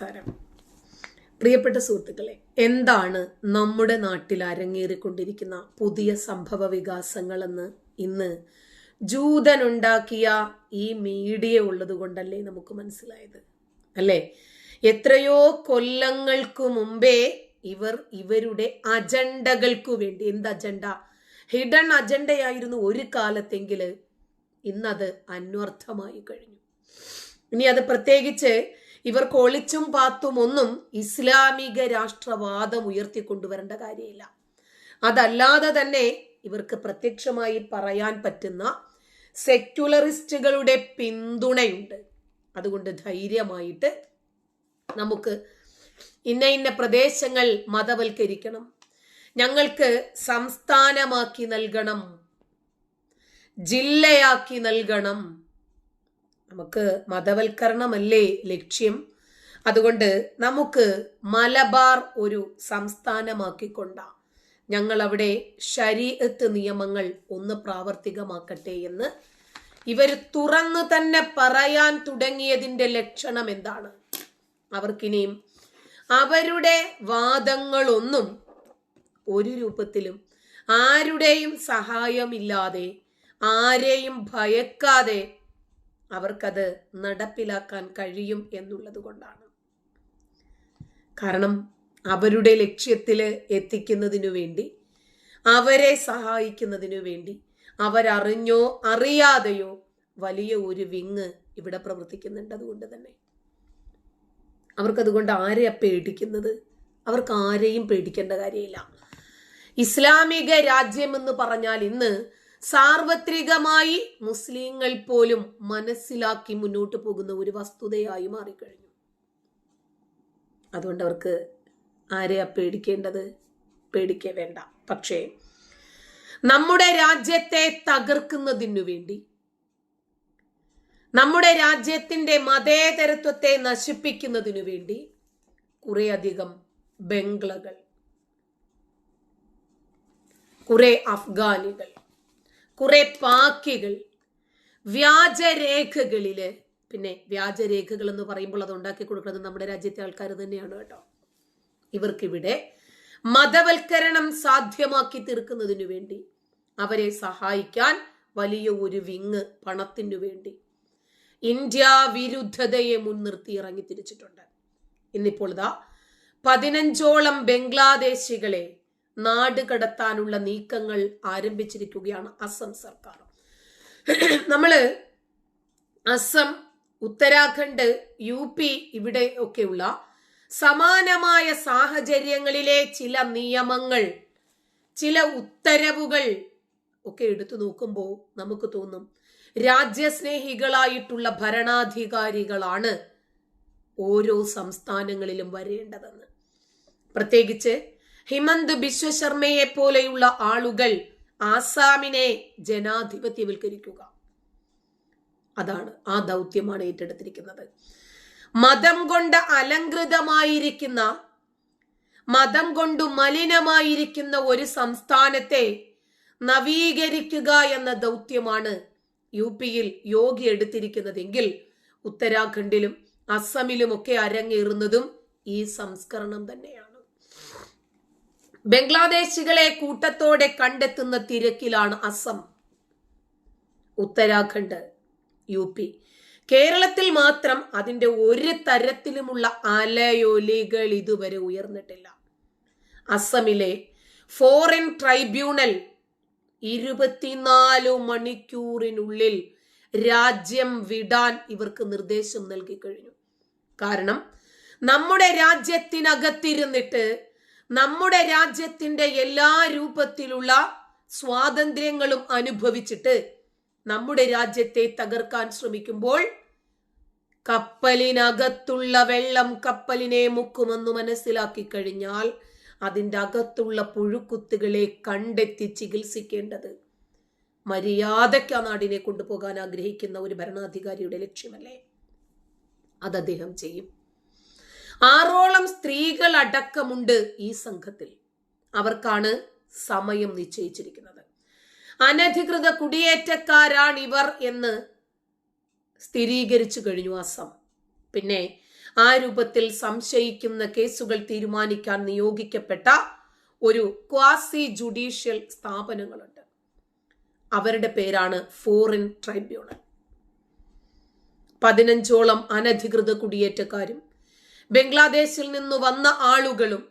നമസ്കാരം. പ്രിയപ്പെട്ട സുഹൃത്തുക്കളെ എന്താണ് നമ്മുടെ നാട്ടിൽ അരങ്ങേറിക്കൊണ്ടിരിക്കുന്ന പുതിയ സംഭവ വികാസങ്ങളെന്ന് ഇന്ന് ജൂതനുണ്ടാക്കിയ ഈ മീഡിയ ഉള്ളത് കൊണ്ടല്ലേ നമുക്ക് മനസ്സിലായത്? അല്ലേ? എത്രയോ കൊല്ലങ്ങൾക്കു മുമ്പേ ഇവർ ഇവരുടെ അജണ്ടകൾക്കു വേണ്ടി എന്ത് അജണ്ട? ഹിഡൻ അജണ്ടയായിരുന്നു ഒരു കാലത്തെങ്കിൽ ഇന്നത് അന്വർത്ഥമായി കഴിഞ്ഞു. ഇനി അത് പ്രത്യേകിച്ച് ഇവർക്ക് ഒളിച്ചും പാത്തും ഒന്നും ഇസ്ലാമിക രാഷ്ട്രവാദം ഉയർത്തിക്കൊണ്ടുവരേണ്ട കാര്യമില്ല. അതല്ലാതെ തന്നെ ഇവർക്ക് പ്രത്യക്ഷമായി പറയാൻ പറ്റുന്ന സെക്യുലറിസ്റ്റുകളുടെ പിന്തുണയുണ്ട്. അതുകൊണ്ട് ധൈര്യമായിട്ട് നമുക്ക് ഇന്ന ഇന്ന പ്രദേശങ്ങൾ മതവൽക്കരിക്കണം. ഞങ്ങൾക്ക് സംസ്ഥാനമാക്കി നൽകണം. ജില്ലയാക്കി നൽകണം. നമുക്ക് മതവൽക്കരണമല്ലേ ലക്ഷ്യം? അതുകൊണ്ട് നമുക്ക് മലബാർ ഒരു സംസ്ഥാനമാക്കിക്കൊണ്ട. ഞങ്ങൾ അവിടെ ശരീഅത്ത് നിയമങ്ങൾ ഒന്ന് പ്രാവർത്തികമാക്കട്ടെ എന്ന് ഇവർ തുറന്നു തന്നെ പറയാൻ തുടങ്ങിയതിന്റെ ലക്ഷണം എന്താണ് അവർക്കിനിയും അവരുടെ വാദങ്ങളൊന്നും ഒരു രൂപത്തിലും ആരുടെയും സഹായമില്ലാതെ ആരെയും ഭയക്കാതെ അവർക്കത് നടപ്പിലാക്കാൻ കഴിയും എന്നുള്ളത് കൊണ്ടാണ്. കാരണം അവരുടെ ലക്ഷ്യത്തിൽ എത്തിക്കുന്നതിനു വേണ്ടി അവരെ സഹായിക്കുന്നതിനു വേണ്ടി അവരറിഞ്ഞോ അറിയാതെയോ വലിയ ഒരു വിങ് ഇവിടെ പ്രവർത്തിക്കുന്നുണ്ട് അതുകൊണ്ട് തന്നെ. അവർക്കതുകൊണ്ട് ആരെയാ പേടിക്കുന്നത്? അവർക്ക് ആരെയും പേടിക്കേണ്ട കാര്യമില്ല. ഇസ്ലാമിക രാജ്യം എന്ന് പറഞ്ഞാൽ ഇന്ന് സാർവത്രികമായി മുസ്ലിങ്ങൾ പോലും മനസ്സിലാക്കി മുന്നോട്ട് പോകുന്ന ഒരു വസ്തുതയായി മാറിക്കഴിഞ്ഞു. അതുകൊണ്ട് അവർക്ക് ആരെയാ പേടിക്കേണ്ടത്? പേടിക്കേ വേണ്ട. പക്ഷേ നമ്മുടെ രാജ്യത്തെ തകർക്കുന്നതിനു വേണ്ടി നമ്മുടെ രാജ്യത്തിന്റെ മതേതരത്വത്തെ നശിപ്പിക്കുന്നതിനു വേണ്ടി കുറേയധികം ബംഗ്ലകൾ കുറെ അഫ്ഗാനികൾ കുറെ പാക്കികൾ വ്യാജരേഖകളിൽ പിന്നെ വ്യാജരേഖകൾ എന്ന് പറയുമ്പോൾ അത് ഉണ്ടാക്കി കൊടുക്കുന്നത് നമ്മുടെ രാജ്യത്തെ ആൾക്കാർ തന്നെയാണ് കേട്ടോ. ഇവർക്കിവിടെ മതവൽക്കരണം സാധ്യമാക്കി തീർക്കുന്നതിനു വേണ്ടി അവരെ സഹായിക്കാൻ വലിയ ഒരു വിങ് പണത്തിനു വേണ്ടി ഇന്ത്യ വിരുദ്ധതയെ മുൻനിർത്തി ഇറങ്ങി തിരിച്ചിട്ടുണ്ട് ഇന്നിപ്പോൾ ഇതാ പതിനഞ്ചോളം ബംഗ്ലാദേശികളെ നാട് കടത്താനുള്ള നീക്കങ്ങൾ ആരംഭിച്ചിരിക്കുകയാണ് അസം സർക്കാർ. നമ്മൾ അസം ഉത്തരാഖണ്ഡ് യു പി ഇവിടെ ഒക്കെയുള്ള സമാനമായ സാഹചര്യങ്ങളിലെ ചില നിയമങ്ങൾ ചില ഉത്തരവുകൾ ഒക്കെ എടുത്തു നോക്കുമ്പോൾ നമുക്ക് തോന്നും രാജ്യസ്നേഹികളായിട്ടുള്ള ഭരണാധികാരികളാണ് ഓരോ സംസ്ഥാനങ്ങളിലും വരേണ്ടതെന്ന്. പ്രത്യേകിച്ച് ഹിമന്ത് ബിശ്വശർമ്മയെ പോലെയുള്ള ആളുകൾ ആസാമിനെ ജനാധിപത്യവൽക്കരിക്കുക. അതാണ് ആ ദൗത്യമാണ് ഏറ്റെടുത്തിരിക്കുന്നത്. മതം കൊണ്ട് അലങ്കൃതമായിരിക്കുന്ന മതം കൊണ്ട് മലിനമായിരിക്കുന്ന ഒരു സംസ്ഥാനത്തെ നവീകരിക്കുക എന്ന ദൗത്യമാണ് യു പിയിൽ യോഗി എടുത്തിരിക്കുന്നതെങ്കിൽ ഉത്തരാഖണ്ഡിലും അസമിലുമൊക്കെ അരങ്ങേറുന്നതും ഈ സംസ്കരണം തന്നെയാണ്. ബംഗ്ലാദേശികളെ കൂട്ടത്തോടെ കണ്ടെത്തുന്ന തിരക്കിലാണ് അസം. Uttarakhand U P. കേരളത്തിൽ മാത്രം അതിന്റെ ഒരു തരത്തിലുമുള്ള അലയൊലികൾ ഇതുവരെ ഉയർന്നിട്ടില്ല. അസമിലെ ഫോറിൻ ട്രൈബ്യൂണൽ ഇരുപത്തിനാലു മണിക്കൂറിനുള്ളിൽ രാജ്യം വിടാൻ ഇവർക്ക് നിർദ്ദേശം നൽകി കഴിഞ്ഞു. കാരണം നമ്മുടെ രാജ്യത്തിനകത്തിരുന്നിട്ട് നമ്മുടെ രാജ്യത്തിന്റെ എല്ലാ രൂപത്തിലുള്ള സ്വാതന്ത്ര്യങ്ങളും അനുഭവിച്ചിട്ട് നമ്മുടെ രാജ്യത്തെ തകർക്കാൻ ശ്രമിക്കുമ്പോൾ കപ്പലിനകത്തുള്ള വെള്ളം കപ്പലിനെ മുക്കുമെന്ന് മനസ്സിലാക്കി കഴിഞ്ഞാൽ അതിന്റെ അകത്തുള്ള പുഴുക്കുത്തുകളെ കണ്ടെത്തി ചികിത്സിക്കേണ്ടത് മര്യാദയ്ക്ക് ആ നാടിനെ കൊണ്ടുപോകാൻ ആഗ്രഹിക്കുന്ന ഒരു ഭരണാധികാരിയുടെ ലക്ഷ്യമല്ലേ? അത് അദ്ദേഹം ചെയ്യും. ആറോളം സ്ത്രീകൾ അടക്കമുണ്ട് ഈ സംഘത്തിൽ. അവർക്കാണ് സമയം നിശ്ചയിച്ചിരിക്കുന്നത്. അനധികൃത കുടിയേറ്റക്കാരാണ് ഇവർ എന്ന് സ്ഥിരീകരിച്ചു കഴിഞ്ഞു അസം പിന്നെ ആ രൂപത്തിൽ സംശയിക്കുന്ന കേസുകൾ തീരുമാനിക്കാൻ നിയോഗിക്കപ്പെട്ട ഒരു ക്വാസി ജുഡീഷ്യൽ സ്ഥാപനങ്ങളുണ്ട്. അവരുടെ പേരാണ് ഫോറിൻ ട്രൈബ്യൂണൽ. പതിനഞ്ചോളം അനധികൃത കുടിയേറ്റക്കാരും ബംഗ്ലാദേശിൽ നിന്ന് വന്ന ആളുകളും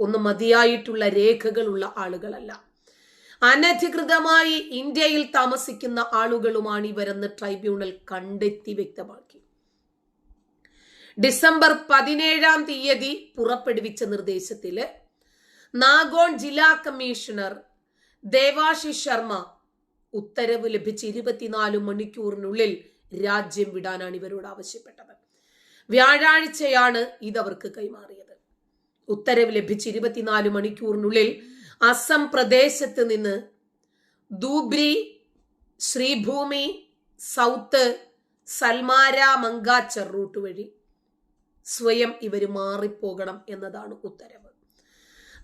ഒന്ന് മതിയായിട്ടുള്ള രേഖകളുള്ള ആളുകളല്ല. അനധികൃതമായി ഇന്ത്യയിൽ താമസിക്കുന്ന ആളുകളുമാണ് ഇവരെന്ന് ട്രൈബ്യൂണൽ കണ്ടെത്തി വ്യക്തമാക്കി. ഡിസംബർ പതിനേഴാം തീയതി പുറപ്പെടുവിച്ച നിർദ്ദേശത്തിൽ നാഗോൺ ജില്ലാ കമ്മീഷണർ ദേവാശിഷ് ശർമ്മ ഉത്തരവ് ലഭിച്ച് ഇരുപത്തിനാല് മണിക്കൂറിനുള്ളിൽ രാജ്യം വിടാനാണ് ഇവരോട് ആവശ്യപ്പെട്ടത്. വ്യാഴാഴ്ചയാണ് ഇതവർക്ക് കൈമാറിയത്. ഉത്തരവ് ലഭിച്ച് ഇരുപത്തിനാല് മണിക്കൂറിനുള്ളിൽ അസം പ്രദേശത്ത് നിന്ന് ദൂബ്രി ശ്രീഭൂമി സൗത്ത് സൽമാര മങ്കാച്ചർ റൂട്ട് വഴി സ്വയം ഇവർ മാറിപ്പോകണം എന്നതാണ് ഉത്തരവ്.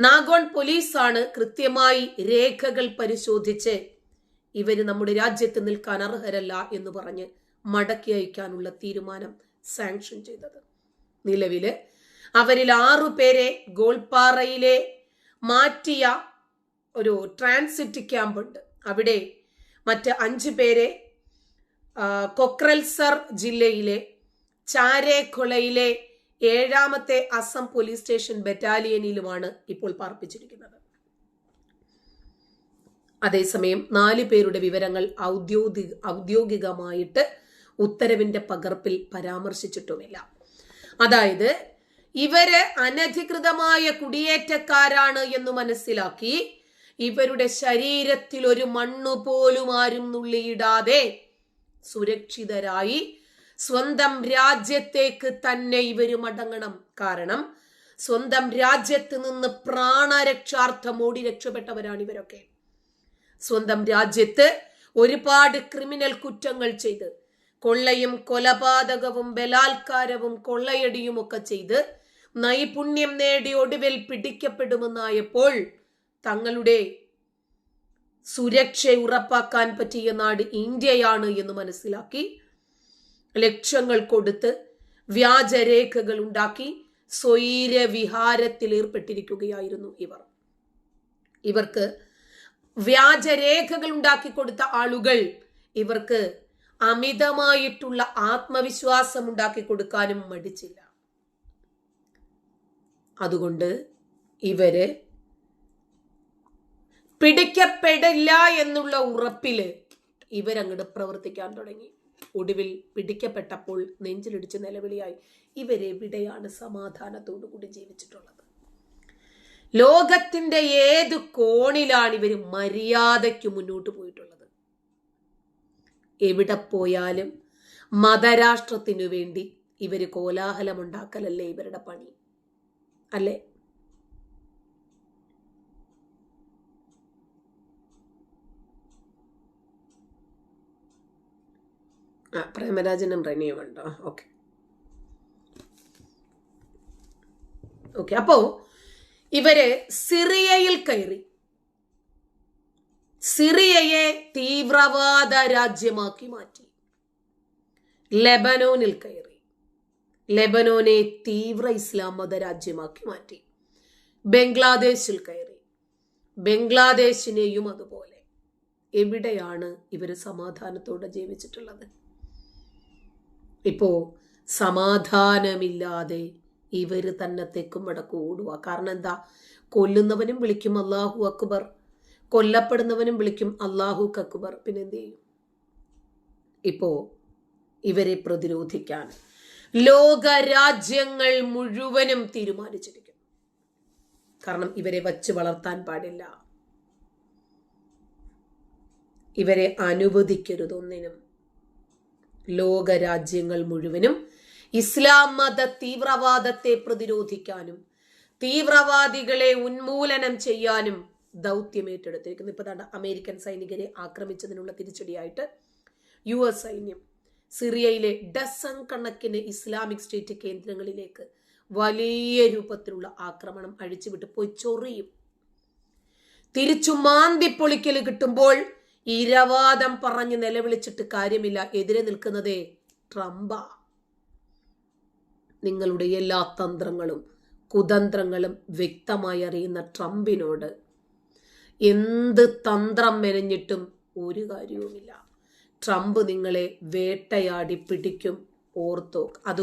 നാഗോൺ പോലീസാണ് കൃത്യമായി രേഖകൾ പരിശോധിച്ച് ഇവർ നമ്മുടെ രാജ്യത്ത് നിൽക്കാൻ അർഹരല്ല എന്ന് പറഞ്ഞ് മടക്കി അയക്കാനുള്ള തീരുമാനം സാങ്ഷൻ ചെയ്തത്. നിലവിൽ അവരിൽ ആറു പേരെ ഗോൾപാറയിലെ മാറ്റിയ ഒരു ട്രാൻസിറ്റ് ക്യാമ്പുണ്ട് അവിടെ മറ്റ് അഞ്ചു പേരെ കൊക്രൽസർ ജില്ലയിലെ ചാരേഖൊളയിലെ ഏഴാമത്തെ അസം പോലീസ് സ്റ്റേഷൻ ബറ്റാലിയനിലുമാണ് ഇപ്പോൾ പാർപ്പിച്ചിരിക്കുന്നത്. അതേസമയം നാല് പേരുടെ വിവരങ്ങൾ ഔദ്യോഗിക ഔദ്യോഗികമായിട്ട് ഉത്തരവിന്റെ പകർപ്പിൽ പരാമർശിച്ചിട്ടുമില്ല. അതായത് ഇവർ അനധികൃതമായ കുടിയേറ്റക്കാരാണ് എന്ന് മനസ്സിലാക്കി ഇവരുടെ ശരീരത്തിൽ ഒരു മണ്ണു പോലും ആരും നുള്ളിയിടാതെ സുരക്ഷിതരായി സ്വന്തം രാജ്യത്തേക്ക് തന്നെ ഇവർ മടങ്ങണം. കാരണം സ്വന്തം രാജ്യത്ത് നിന്ന് പ്രാണരക്ഷാർത്ഥം ഓടി രക്ഷപ്പെട്ടവരാണ് ഇവരൊക്കെ. സ്വന്തം രാജ്യത്ത് ഒരുപാട് ക്രിമിനൽ കുറ്റങ്ങൾ ചെയ്ത് കൊള്ളയും കൊലപാതകവും ബലാത്കാരവും കൊള്ളയടിയും ഒക്കെ ചെയ്ത് നൈപുണ്യം നേടി ഒടുവിൽ പിടിക്കപ്പെടുമെന്നായപ്പോൾ തങ്ങളുടെ സുരക്ഷ ഉറപ്പാക്കാൻ പറ്റിയ നാട് ഇന്ത്യയാണ് എന്ന് മനസ്സിലാക്കി ലക്ഷങ്ങൾ കൊടുത്ത് വ്യാജരേഖകൾ ഉണ്ടാക്കി സ്വൈര വിഹാരത്തിൽ ഏർപ്പെട്ടിരിക്കുകയായിരുന്നു ഇവർ. ഇവർക്ക് വ്യാജരേഖകൾ ഉണ്ടാക്കി കൊടുത്ത ആളുകൾ ഇവർക്ക് അമിതമായിട്ടുള്ള ആത്മവിശ്വാസം ഉണ്ടാക്കി കൊടുക്കാനും മടിച്ചില്ല. അതുകൊണ്ട് ഇവർ പിടിക്കപ്പെടില്ല എന്നുള്ള ഉറപ്പിൽ ഇവരങ്ങോട്ട് പ്രവർത്തിക്കാൻ തുടങ്ങി. ഒടുവിൽ പിടിക്കപ്പെട്ടപ്പോൾ നെഞ്ചിലിടിച്ച് നിലവിളിയായി. ഇവരെവിടെയാണ് സമാധാനത്തോടു കൂടി ജീവിച്ചിട്ടുള്ളത്. ലോകത്തിന്റെ ഏത് കോണിലാണ് ഇവർ മര്യാദയ്ക്ക് മുന്നോട്ട് പോയിട്ടുള്ളത്? എവിടെ പോയാലും മതരാഷ്ട്രത്തിനു വേണ്ടി ഇവർ കോലാഹലമുണ്ടാക്കലല്ലേ ഇവരുടെ പണി? അല്ലേ? ആ പ്രേമരാജനും റനിയും ഉണ്ടോ? ഓക്കെ. ഓക്കെ അപ്പോ ഇവർ സിറിയയിൽ കയറി. സിറിയയെ തീവ്രവാദ രാജ്യമാക്കി മാറ്റി. ലെബനോനിൽ കയറി. ലെബനോനെ തീവ്ര ഇസ്ലാം മത രാജ്യമാക്കി മാറ്റി. ബംഗ്ലാദേശിൽ കയറി. ബംഗ്ലാദേശിനെയും അതുപോലെ. എവിടെയാണ് ഇവർ സമാധാനത്തോടെ ജീവിച്ചിട്ടുള്ളത്? ഇപ്പോ സമാധാനമില്ലാതെ ഇവർ തന്നെ തെക്കും വടക്കും കാരണം എന്താ? കൊല്ലുന്നവനും വിളിക്കും അള്ളാഹു അക്ബർ. കൊല്ലപ്പെടുന്നവനും വിളിക്കും അള്ളാഹു കക്കുബർ പിന്നെ എന്ത് ചെയ്യും ഇപ്പോ ഇവരെ പ്രതിരോധിക്കാൻ ലോക രാജ്യങ്ങൾ മുഴുവനും തീരുമാനിച്ചിരിക്കും കാരണം ഇവരെ വച്ച് വളർത്താൻ പാടില്ല. ഇവരെ അനുവദിക്കരുതൊന്നിനും ലോകരാജ്യങ്ങൾ മുഴുവനും ഇസ്ലാം മത തീവ്രവാദത്തെ പ്രതിരോധിക്കാനും തീവ്രവാദികളെ ഉന്മൂലനം ചെയ്യാനും ദൗത്യം ഏറ്റെടുത്തിരിക്കുന്നു. ഇപ്പോൾ തന്നെ അമേരിക്കൻ സൈനികരെ ആക്രമിച്ചതിനുള്ള തിരിച്ചടിയായിട്ട് യു എസ് സൈന്യം സിറിയയിലെ ഡസൺ കണക്കിന് ഇസ്ലാമിക് സ്റ്റേറ്റ് കേന്ദ്രങ്ങളിലേക്ക് വലിയ രൂപത്തിലുള്ള ആക്രമണം അഴിച്ചുവിട്ട് പോയി ചൊറിയും. തിരിച്ചു മാന്തിപ്പൊളിക്കൽ കിട്ടുമ്പോൾ ഇരവാദം പറഞ്ഞ് നിലവിളിച്ചിട്ട് കാര്യമില്ല. എതിരെ നിൽക്കുന്നതേ ട്രംപ. നിങ്ങളുടെ എല്ലാ തന്ത്രങ്ങളും കുതന്ത്രങ്ങളും വ്യക്തമായി അറിയുന്ന ട്രംപിനോട് എന്ത് തന്ത്രം മെനഞ്ഞിട്ടും ഒരു കാര്യവുമില്ല. ട്രംപ് നിങ്ങളെ വേട്ടയാടി പിടിക്കും. ഓർത്തോ. അത്